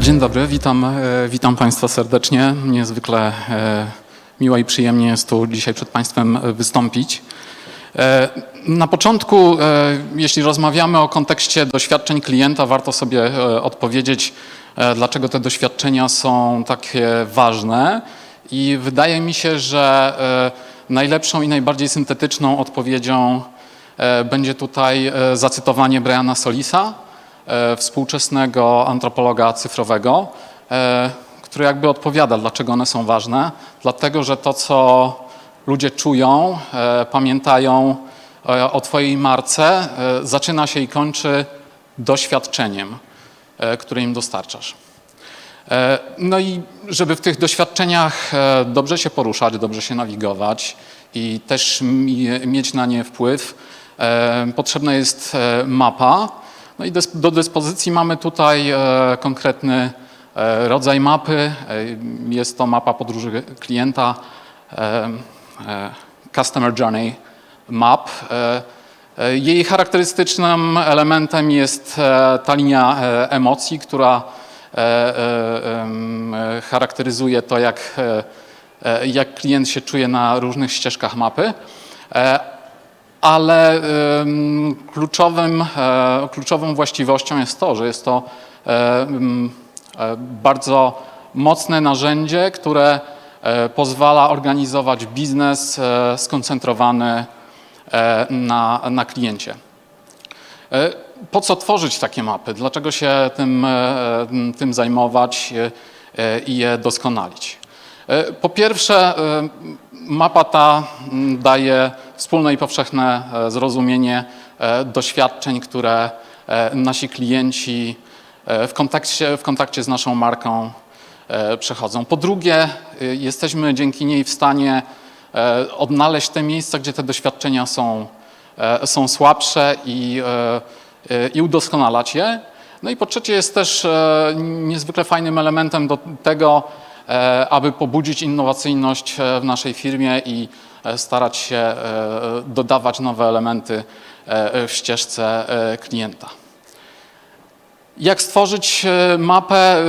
Dzień dobry, witam, e, witam Państwa serdecznie. Niezwykle e, miło i przyjemnie jest tu dzisiaj przed Państwem wystąpić. E, Na początku, jeśli rozmawiamy o kontekście doświadczeń klienta, warto sobie odpowiedzieć, dlaczego te doświadczenia są takie ważne. I wydaje mi się, że najlepszą i najbardziej syntetyczną odpowiedzią będzie tutaj zacytowanie Briana Solisa, współczesnego antropologa cyfrowego, e, który jakby odpowiada, dlaczego one są ważne. Dlatego, że to, co ludzie czują, e, pamiętają e, o Twojej marce, e, zaczyna się i kończy doświadczeniem, e, które im dostarczasz. E, No i żeby w tych doświadczeniach e, dobrze się poruszać, dobrze się nawigować i też mi- mieć na nie wpływ, e, potrzebna jest e, mapa. No i do dyspozycji mamy tutaj e, konkretny e, rodzaj mapy. E, Jest to mapa podróży klienta, Customer Journey Map. Jej charakterystycznym elementem jest ta linia emocji, która charakteryzuje to, jak, jak klient się czuje na różnych ścieżkach mapy. Ale kluczowym, e, kluczową właściwością jest to, że jest to e, e, bardzo mocne narzędzie, które pozwala organizować biznes skoncentrowany na, na kliencie. Po co tworzyć takie mapy? Dlaczego się tym, tym zajmować i je doskonalić? Po pierwsze, mapa ta daje wspólne i powszechne e, zrozumienie e, doświadczeń, które e, nasi klienci w kontakcie, w kontakcie z naszą marką przechodzą. Po drugie, jesteśmy dzięki niej w stanie odnaleźć te miejsca, gdzie te doświadczenia są, są słabsze i, i udoskonalać je. No i po trzecie jest też niezwykle fajnym elementem do tego, aby pobudzić innowacyjność e, w naszej firmie i e, starać się e, dodawać nowe elementy e, w ścieżce e, klienta. Jak stworzyć e, mapę e,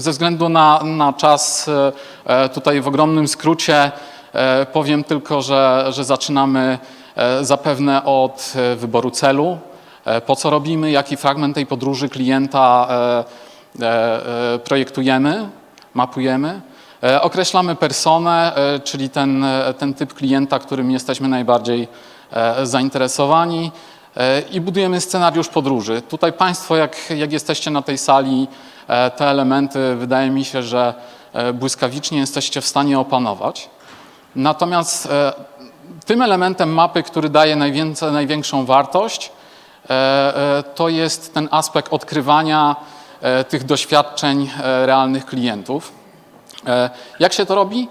ze względu na, na czas? e, e, Tutaj w ogromnym skrócie e, powiem tylko, że, że zaczynamy e, zapewne od e, wyboru celu, e, po co robimy, jaki fragment tej podróży klienta e, e, e, projektujemy, mapujemy. E, Określamy personę, e, czyli ten, e, ten typ klienta, którym jesteśmy najbardziej zainteresowani i budujemy scenariusz podróży. Tutaj Państwo, jak, jak jesteście na tej sali, te elementy wydaje mi się, że błyskawicznie jesteście w stanie opanować. Natomiast tym elementem mapy, który daje największą wartość, to jest ten aspekt odkrywania tych doświadczeń e, realnych klientów. E, Jak się to robi?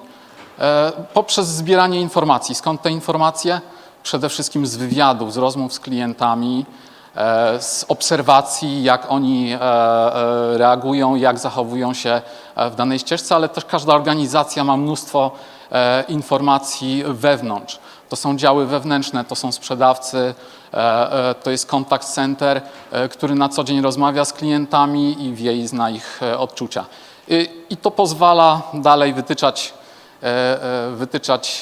E, Poprzez zbieranie informacji. Skąd te informacje? Przede wszystkim z wywiadów, z rozmów z klientami, e, z obserwacji, jak oni e, e, reagują, jak zachowują się e, w danej ścieżce, ale też każda organizacja ma mnóstwo e, informacji wewnątrz. To są działy wewnętrzne, to są sprzedawcy, e, e, to jest contact center, e, który na co dzień rozmawia z klientami i wie i zna ich odczucia. I- to pozwala dalej wytyczać, wytyczać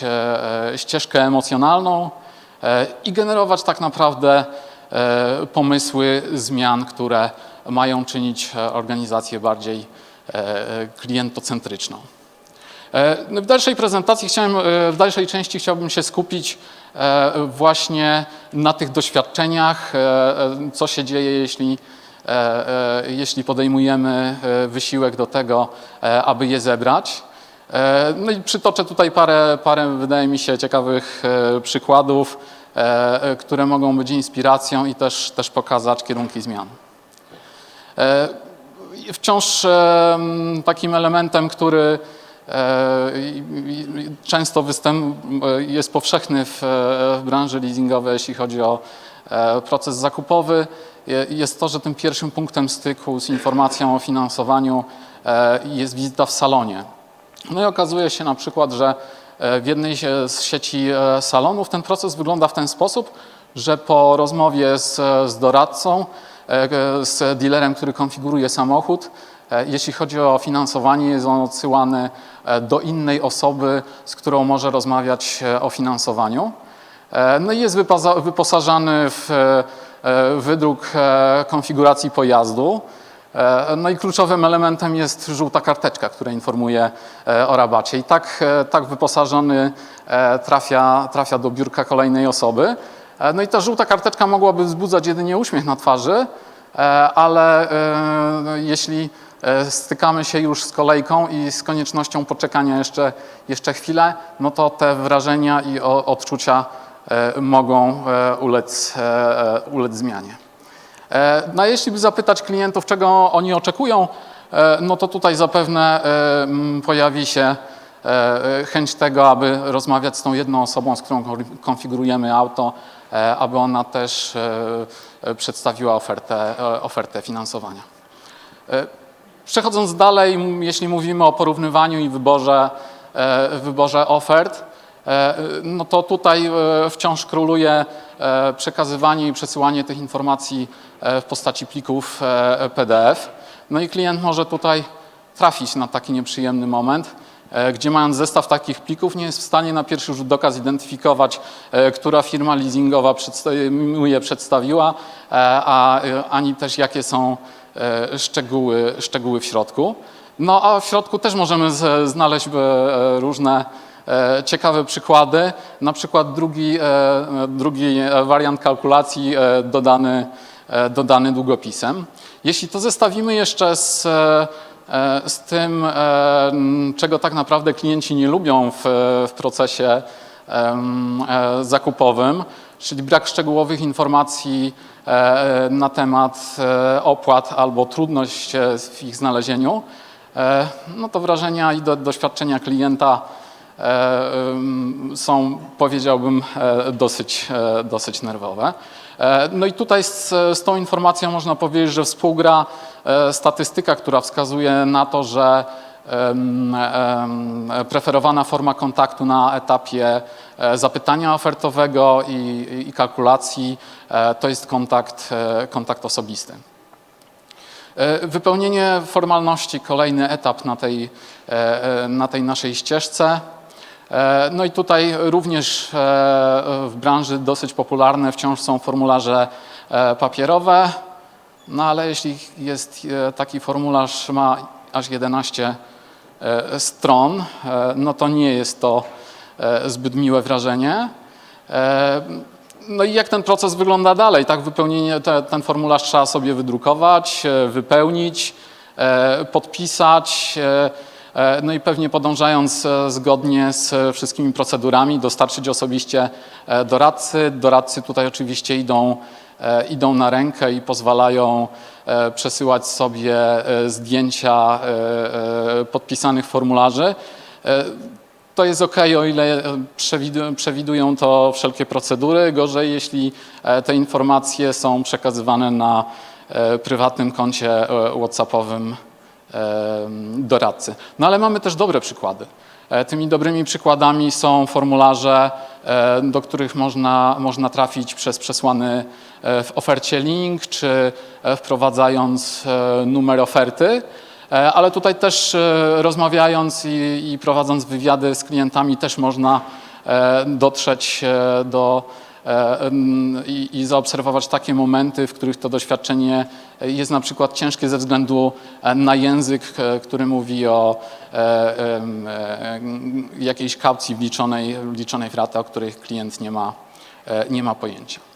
ścieżkę emocjonalną i generować tak naprawdę pomysły zmian, które mają czynić organizację bardziej klientocentryczną. E, W dalszej prezentacji chciałem, e, w dalszej części chciałbym się skupić e, właśnie na tych doświadczeniach, co się dzieje, jeśli, jeśli podejmujemy wysiłek do tego, aby je zebrać. No i przytoczę tutaj parę, parę wydaje mi się, ciekawych przykładów, które mogą być inspiracją i też, też pokazać kierunki zmian. Wciąż takim elementem, który często występ, e, jest powszechny w, e, w branży leasingowej, jeśli chodzi o e, proces zakupowy, je- jest to, że tym pierwszym punktem styku z informacją o finansowaniu e, jest wizyta w salonie. No i okazuje się na przykład, że e, w jednej z sieci e, salonów ten proces wygląda w ten sposób, że po rozmowie z, z doradcą, e, z dealerem, który konfiguruje samochód, E, Jeśli chodzi o finansowanie, jest on odsyłany e, do innej osoby, z którą może rozmawiać e, o finansowaniu. E, No i jest wyposażany w e, e, wydruk e, konfiguracji pojazdu. E, No i kluczowym elementem jest żółta karteczka, która informuje e, o rabacie. I tak, e, tak wyposażony e, trafia, trafia do biurka kolejnej osoby. E, No i ta żółta karteczka mogłaby wzbudzać jedynie uśmiech na twarzy, e, ale e, jeśli e, stykamy się już z kolejką i z koniecznością poczekania jeszcze, jeszcze chwilę, no to te wrażenia i odczucia e, mogą e, ulec, e, e, ulec zmianie. E, No a jeśli by zapytać klientów, czego oni oczekują, e, no to tutaj zapewne e, pojawi się e, e, chęć tego, aby rozmawiać z tą jedną osobą, z którą kon- konfigurujemy auto, e, aby ona też e, e, przedstawiła ofertę, e, ofertę finansowania. Przechodząc dalej, jeśli mówimy o porównywaniu i wyborze, e, wyborze ofert, e, no to tutaj e, wciąż króluje przekazywanie i przesyłanie tych informacji w postaci plików PDF. No i klient może tutaj trafić na taki nieprzyjemny moment, gdzie mając zestaw takich plików nie jest w stanie na pierwszy rzut oka zidentyfikować, która firma leasingowa mu je przedstawiła, a ani też jakie są szczegóły, szczegóły w środku. No a w środku też możemy znaleźć e, różne e, ciekawe przykłady, na przykład drugi, e, drugi wariant kalkulacji e, dodany, e, dodany długopisem. Jeśli to zestawimy jeszcze z, e, z tym, e, czego tak naprawdę klienci nie lubią w, w procesie e, zakupowym, czyli brak szczegółowych informacji e, na temat e, opłat albo trudność e, w ich znalezieniu, e, no to wrażenia i do, doświadczenia klienta e, są, powiedziałbym, e, dosyć, e, dosyć nerwowe. E, No i tutaj z, z tą informacją można powiedzieć, że współgra e, statystyka, która wskazuje na to, że preferowana forma kontaktu na etapie e, zapytania ofertowego i, i kalkulacji e, to jest kontakt, e, kontakt osobisty. Wypełnienie formalności, kolejny etap na tej, na tej naszej ścieżce. No i tutaj również w branży dosyć popularne wciąż są formularze papierowe, no ale jeśli jest taki formularz ma aż 11 e, stron, e, no to nie jest to e, zbyt miłe wrażenie. No i jak ten proces wygląda dalej? Tak, wypełnienie, te, ten formularz trzeba sobie wydrukować, wypełnić, podpisać, no i pewnie podążając zgodnie z wszystkimi procedurami dostarczyć osobiście doradcy. Doradcy tutaj oczywiście idą, idą na rękę i pozwalają e, przesyłać sobie e, zdjęcia e, e, podpisanych formularzy. E, to jest ok, o ile e, przewidu- przewidują to wszelkie procedury. Gorzej, jeśli e, te informacje są przekazywane na e, prywatnym koncie e, WhatsAppowym e, doradcy. No ale mamy też dobre przykłady. E, Tymi dobrymi przykładami są formularze, e, do których można, można trafić przez przesłany e, w ofercie link, czy e, wprowadzając e, numer oferty. E, Ale tutaj też e, rozmawiając i, i prowadząc wywiady z klientami też można e, dotrzeć e, do e, i, i zaobserwować takie momenty, w których to doświadczenie jest na przykład ciężkie ze względu e, na język, e, który mówi o e, e, jakiejś kaucji wliczonej, wliczonej w ratę, o której klient nie ma, e, nie ma pojęcia.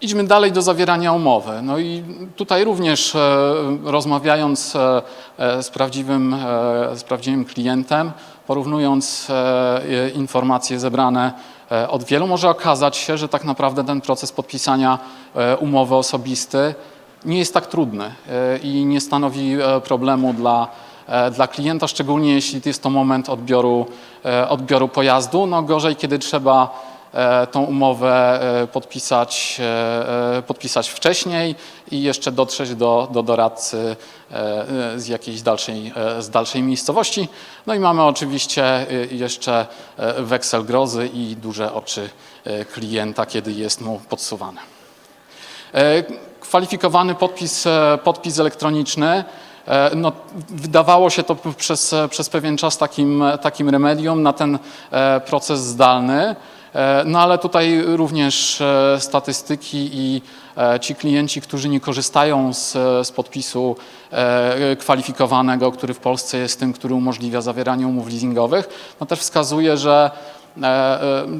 Idźmy dalej do zawierania umowy. No i tutaj również e, rozmawiając e, e, z prawdziwym, z prawdziwym klientem, porównując informacje zebrane od wielu, może okazać się, że tak naprawdę ten proces podpisania umowy osobisty nie jest tak trudny i nie stanowi problemu dla, dla klienta, szczególnie jeśli jest to moment odbioru, odbioru pojazdu. No gorzej, kiedy trzeba tą umowę e, podpisać, e, e, podpisać wcześniej i jeszcze dotrzeć do, do doradcy e, e, z jakiejś dalszej, e, z dalszej miejscowości. No i mamy oczywiście e, jeszcze e, weksel grozy i duże oczy e, klienta, kiedy jest mu podsuwane. E, kwalifikowany podpis, e, podpis elektroniczny. E, No, wydawało się to przez, e, przez pewien czas takim, takim remedium na ten e, proces zdalny. E, No ale tutaj również e, statystyki i e, ci klienci, którzy nie korzystają z, z podpisu kwalifikowanego, który w Polsce jest tym, który umożliwia zawieranie umów leasingowych, no też wskazuje, że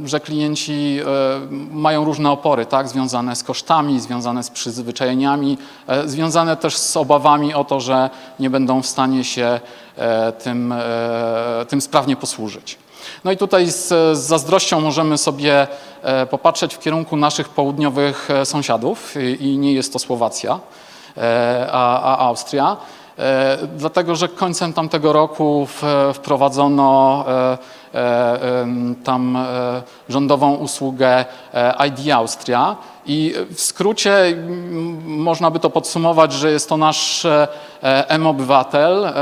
że klienci mają różne opory, tak, związane z kosztami, związane z przyzwyczajeniami, związane też z obawami o to, że nie będą w stanie się tym, tym sprawnie posłużyć. No i tutaj z, z zazdrością możemy sobie e, popatrzeć w kierunku naszych południowych e, sąsiadów i, nie jest to Słowacja, e, a, a Austria. Dlatego, że końcem tamtego roku wprowadzono tam rządową usługę ID Austria i w skrócie można by to podsumować, że jest to nasz M-obywatel,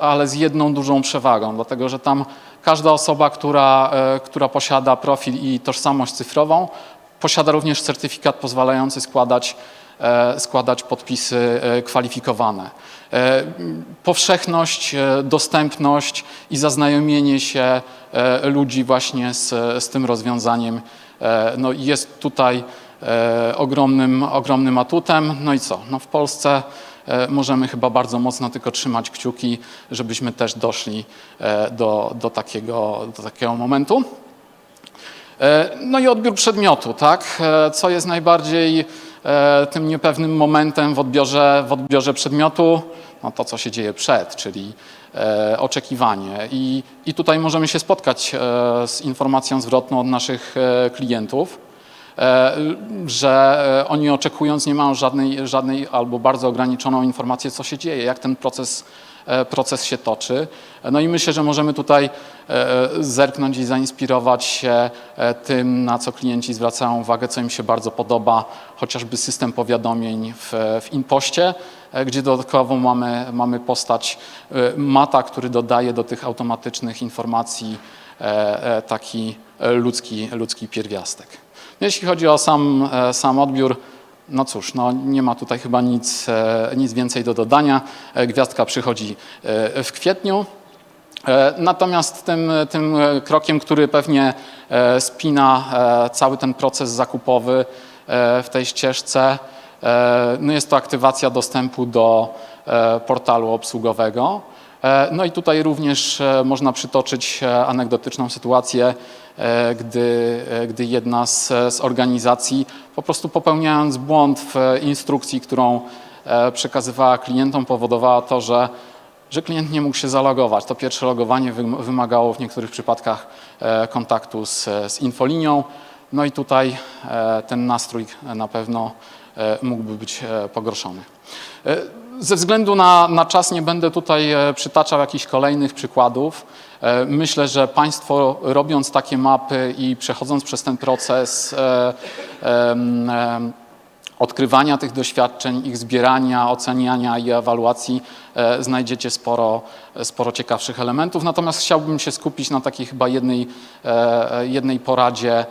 ale z jedną dużą przewagą, dlatego że tam każda osoba, która, e, która posiada profil i tożsamość cyfrową, posiada również certyfikat pozwalający składać e, składać podpisy e, kwalifikowane. Powszechność, dostępność i zaznajomienie się ludzi właśnie z, z tym rozwiązaniem no, jest tutaj ogromnym, ogromnym atutem. No i co? No, w Polsce możemy chyba bardzo mocno tylko trzymać kciuki, żebyśmy też doszli e, do, do, takiego, do takiego momentu. E, No i odbiór przedmiotu, tak? E, Co jest najbardziej e, tym niepewnym momentem w odbiorze, w odbiorze przedmiotu? No to, co się dzieje przed, czyli e, oczekiwanie. I, I tutaj możemy się spotkać e, z informacją zwrotną od naszych e, klientów, e, że e, oni oczekując nie mają żadnej, żadnej albo bardzo ograniczoną informację, co się dzieje, jak ten proces, e, proces się toczy. No i myślę, że możemy tutaj e, zerknąć i zainspirować się e, tym, na co klienci zwracają uwagę, co im się bardzo podoba, chociażby system powiadomień w, w InPoście, e, gdzie dodatkowo mamy, mamy postać e, mata, który dodaje do tych automatycznych informacji e, e, taki e, ludzki, ludzki pierwiastek. No, Jeśli chodzi o sam, e, sam odbiór, no cóż, no nie ma tutaj chyba nic, e, nic więcej do dodania. E, Gwiazdka przychodzi w kwietniu. Natomiast tym, tym krokiem, który pewnie spina cały ten proces zakupowy w tej ścieżce, no jest to aktywacja dostępu do portalu obsługowego. E, No i tutaj również e, można przytoczyć e, anegdotyczną sytuację, gdy, gdy jedna z, z organizacji po prostu popełniając błąd w instrukcji, którą przekazywała klientom, powodowała to, że że klient nie mógł się zalogować. To pierwsze logowanie wym- wymagało w niektórych przypadkach kontaktu z, z infolinią. No i tutaj ten nastrój na pewno mógłby być pogorszony. Ze względu na, na czas nie będę tutaj e, przytaczał jakichś kolejnych przykładów. E, Myślę, że Państwo robiąc takie mapy i przechodząc przez ten proces e, odkrywania tych doświadczeń, ich zbierania, oceniania i ewaluacji znajdziecie sporo, sporo ciekawszych elementów. Natomiast chciałbym się skupić na takiej chyba jednej, jednej poradzie,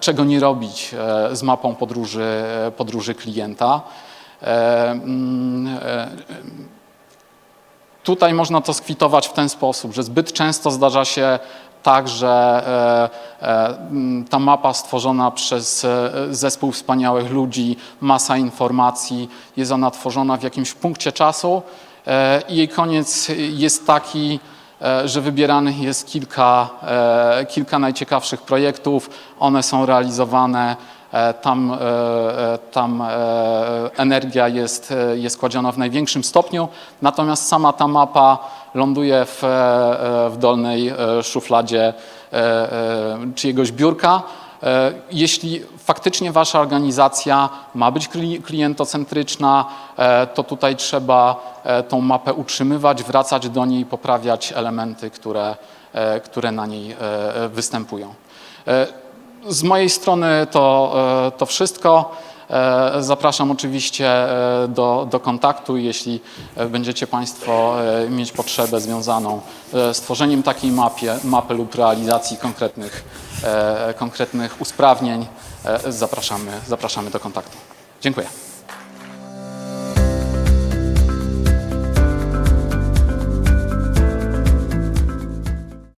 czego nie robić z mapą podróży, podróży klienta. E, mm, e, Tutaj można to skwitować w ten sposób, że zbyt często zdarza się tak, że e, e, m, ta mapa stworzona przez zespół wspaniałych ludzi, masa informacji, jest ona tworzona w jakimś punkcie czasu i jej koniec jest taki, że wybieranych jest kilka, e, kilka najciekawszych projektów, one są realizowane, e, tam, e, e, tam e, energia jest, e, jest kładziona w największym stopniu, natomiast sama ta mapa ląduje w, e, e, w dolnej e, szufladzie e, e, czyjegoś biurka. E, Jeśli faktycznie wasza organizacja ma być kli- klientocentryczna, e, to tutaj trzeba e, tą mapę utrzymywać, wracać do niej, poprawiać elementy, które, które na niej występują. Z mojej strony to, to wszystko. E, Zapraszam oczywiście e, do, do kontaktu, jeśli e, będziecie Państwo mieć potrzebę związaną z tworzeniem takiej mapie, mapy lub realizacji konkretnych, konkretnych usprawnień. Zapraszamy, zapraszamy do kontaktu. Dziękuję.